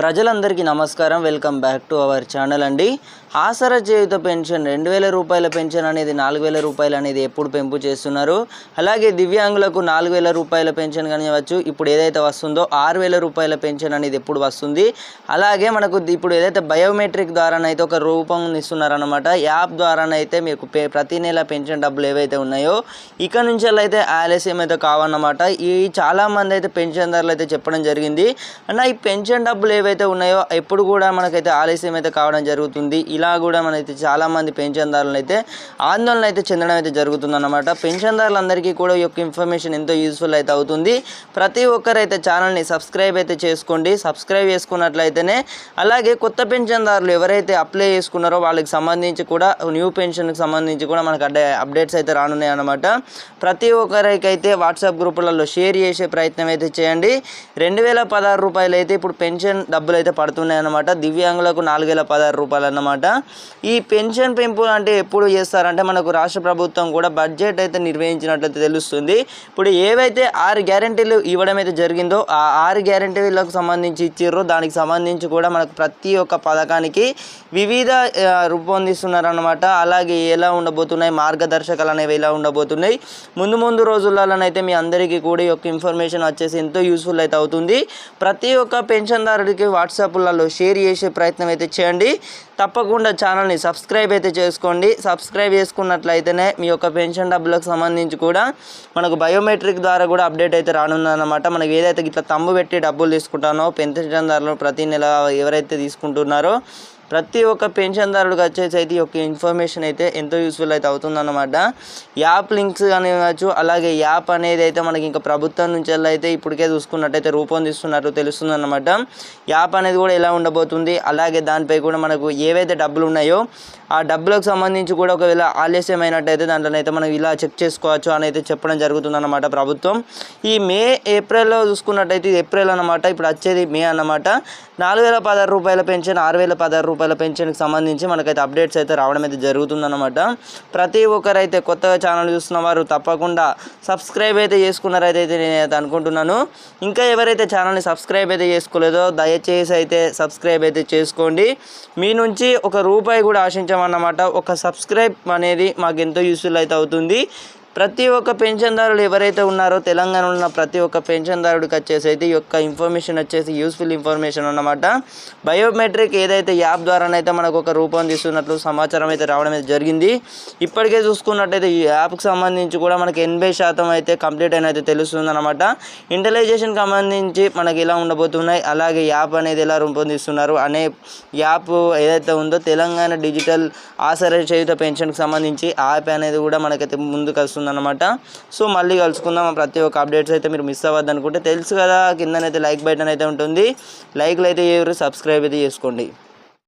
ప్రజలందరికీ నమస్కారం. Welcome back to our channel అండి. ఆసరా జీవిత పెన్షన్ రెండు వేల రూపాయల పెన్షన్ అనేది నాలుగు వేల రూపాయలు అనేది ఎప్పుడు పెంపు చేస్తున్నారు? అలాగే దివ్యాంగులకు నాలుగు వేల రూపాయల పెన్షన్ కానివ్వచ్చు ఇప్పుడు ఏదైతే వస్తుందో ఆరు వేల రూపాయల పెన్షన్ అనేది ఎప్పుడు వస్తుంది? అలాగే మనకు ఇప్పుడు ఏదైతే బయోమెట్రిక్ ద్వారానైతే ఒక రూపం ఇస్తున్నారనమాట యాప్ ద్వారానైతే మీకు ప్రతి నెల పెన్షన్ డబ్బులు ఏవైతే ఉన్నాయో ఇక నుంచి అయితే ఆలస్యం అయితే కావన్నమాట. ఈ చాలామంది అయితే పెన్షన్దారులు అయితే చెప్పడం జరిగింది. అన్న ఈ పెన్షన్ డబ్బులు ఏవైతే ఉన్నాయో ఎప్పుడు కూడా మనకైతే ఆలస్యం అయితే కావడం జరుగుతుంది. ఇలా కూడా మనైతే చాలామంది పెన్షన్దారులు అయితే ఆందోళన అయితే చెందడం అయితే జరుగుతుందన్నమాట. పెన్షన్దారులందరికీ కూడా ఈ యొక్క ఇన్ఫర్మేషన్ ఎంతో యూస్ఫుల్ అయితే అవుతుంది. ప్రతి ఒక్కరైతే ఛానల్ని సబ్స్క్రైబ్ అయితే చేసుకోండి. సబ్స్క్రైబ్ చేసుకున్నట్లయితేనే అలాగే కొత్త పెన్షన్దారులు ఎవరైతే అప్లై చేసుకున్నారో వాళ్ళకి సంబంధించి కూడా న్యూ పెన్షన్కి సంబంధించి కూడా మనకు అడ్డే అప్డేట్స్ అయితే రానున్నాయి అన్నమాట. ప్రతి ఒక్కరికైతే వాట్సాప్ గ్రూపులలో షేర్ చేసే ప్రయత్నం అయితే చేయండి. రెండు వేల పదహారు రూపాయలు అయితే ఇప్పుడు పెన్షన్ డబ్బులు అయితే పడుతున్నాయి అన్నమాట దివ్యాంగులకు నాలుగు వేల పదహారు రూపాయలు అన్నమాట ఈ పెన్షన్ పెంపు అంటే ఎప్పుడు చేస్తారంటే మనకు రాష్ట్ర ప్రభుత్వం కూడా బడ్జెట్ అయితే నిర్వహించినట్లయితే తెలుస్తుంది. ఇప్పుడు ఏవైతే ఆరు గ్యారంటీలు ఇవ్వడం అయితే జరిగిందో ఆ ఆరు గ్యారంటీలకు సంబంధించి ఇచ్చిర్రో దానికి సంబంధించి కూడా మనకు ప్రతి ఒక్క పథకానికి వివిధ రూపొందిస్తున్నారన్నమాట. అలాగే ఎలా ఉండబోతున్నాయి మార్గదర్శకాలు అనేవి ఎలా ఉండబోతున్నాయి. ముందు ముందు రోజులలోనైతే మీ అందరికీ కూడా ఈ యొక్క ఇన్ఫర్మేషన్ వచ్చేసి ఎంతో యూస్ఫుల్ అయితే అవుతుంది. ప్రతి ఒక్క పెన్షన్దారుడికి వాట్సాప్లలో షేర్ చేసే ప్రయత్నం అయితే చేయండి. తప్పకుండా ఛానల్ని సబ్స్క్రైబ్ అయితే చేసుకోండి. సబ్స్క్రైబ్ చేసుకున్నట్లయితేనే మీ యొక్క పెన్షన్ డబ్బులకు సంబంధించి కూడా మనకు బయోమెట్రిక్ ద్వారా కూడా అప్డేట్ అయితే రానుందన్నమాట. మనకి ఏదైతే ఇట్లా తమ్ము పెట్టి డబ్బులు తీసుకుంటానో పెన్షన్దారులు ప్రతి నెల ఎవరైతే తీసుకుంటున్నారో ప్రతి ఒక్క పెన్షన్దారుడికి వచ్చేసి అయితే ఈ యొక్క ఇన్ఫర్మేషన్ అయితే ఎంతో యూస్ఫుల్ అయితే అవుతుందన్నమాట. యాప్ లింక్స్ కానివ్వచ్చు అలాగే యాప్ అనేది అయితే మనకి ఇంకా ప్రభుత్వం నుంచి అయితే ఇప్పటికే చూసుకున్నట్టయితే రూపొందిస్తున్నట్టు తెలుస్తుందన్నమాట. యాప్ అనేది కూడా ఎలా ఉండబోతుంది అలాగే దానిపై కూడా మనకు ఏవైతే డబ్బులు ఉన్నాయో ఆ డబ్బులకు సంబంధించి కూడా ఒకవేళ ఆలస్యమైనట్టయితే దాంట్లోనైతే మనం ఇలా చెక్ చేసుకోవచ్చు అని అయితే చెప్పడం జరుగుతుందన్నమాట ప్రభుత్వం. ఈ మే ఏప్రిల్లో చూసుకున్నట్టయితే ఇది ఏప్రిల్ అన్నమాట ఇప్పుడు వచ్చేది మే అన్నమాట. నాలుగు వేల పదహారు రూపాయల పెన్షన్ ఆరు వేల పదహారు రూపాయల పెన్షన్కి సంబంధించి మనకైతే అప్డేట్స్ అయితే రావడం అయితే జరుగుతుందన్నమాట. ప్రతి ఒక్కరైతే కొత్తగా ఛానల్ చూస్తున్న వారు తప్పకుండా సబ్స్క్రైబ్ అయితే చేసుకున్నారైతే నేనైతే అనుకుంటున్నాను. ఇంకా ఎవరైతే ఛానల్ని సబ్స్క్రైబ్ అయితే చేసుకోలేదో దయచేసి అయితే సబ్స్క్రైబ్ అయితే చేసుకోండి. మీ నుంచి ఒక రూపాయి కూడా ఆశించమన్నమాట. ఒక సబ్స్క్రైబ్ అనేది మాకు ఎంతో యూస్ఫుల్ అయితే అవుతుంది. ప్రతి ఒక్క పెన్షన్దారులు ఎవరైతే ఉన్నారో తెలంగాణలో ఉన్న ప్రతి ఒక్క పెన్షన్దారుడికి వచ్చేసి అయితే ఈ యొక్క ఇన్ఫర్మేషన్ వచ్చేసి యూస్ఫుల్ ఇన్ఫర్మేషన్ అన్నమాట. బయోమెట్రిక్ ఏదైతే యాప్ ద్వారానైతే మనకు ఒక రూపొందిస్తున్నట్లు సమాచారం అయితే రావడం అయితే జరిగింది. ఇప్పటికే చూసుకున్నట్టయితే ఈ యాప్కి సంబంధించి కూడా మనకి ఎనభై శాతం అయితే కంప్లీట్ అయిన అయితే తెలుస్తుంది అనమాట ఇంటలైజేషన్కి సంబంధించి మనకి ఎలా ఉండబోతున్నాయి అలాగే యాప్ అనేది ఎలా రూపొందిస్తున్నారు అనే యాప్ ఏదైతే ఉందో తెలంగాణ డిజిటల్ ఆసర చేయుత పెన్షన్కి సంబంధించి ఆ యాప్ అనేది కూడా మనకైతే ముందుకు వస్తుందన్నమాట. సో మళ్ళీ కలుసుకుందాం. ప్రతి ఒక్క అప్డేట్స్ అయితే మీరు మిస్ అవ్వద్దు అనుకుంటే తెలుసు కదా. కిందనైతే లైక్ బటన్ అయితే ఉంటుంది. లైక్లు అయితే ఎవరు సబ్స్క్రైబ్ అయితే చేసుకోండి.